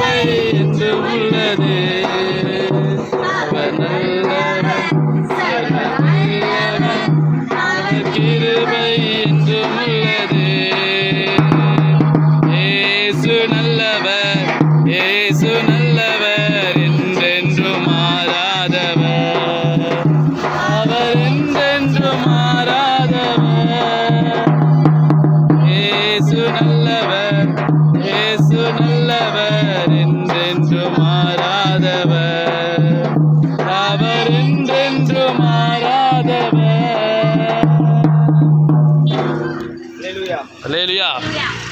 கிருபை என்று உள்ளது கிருபை என்று உள்ளது. ஏசு நல்லவர் ஏசு நல்லவர் Hallelujah. Hallelujah.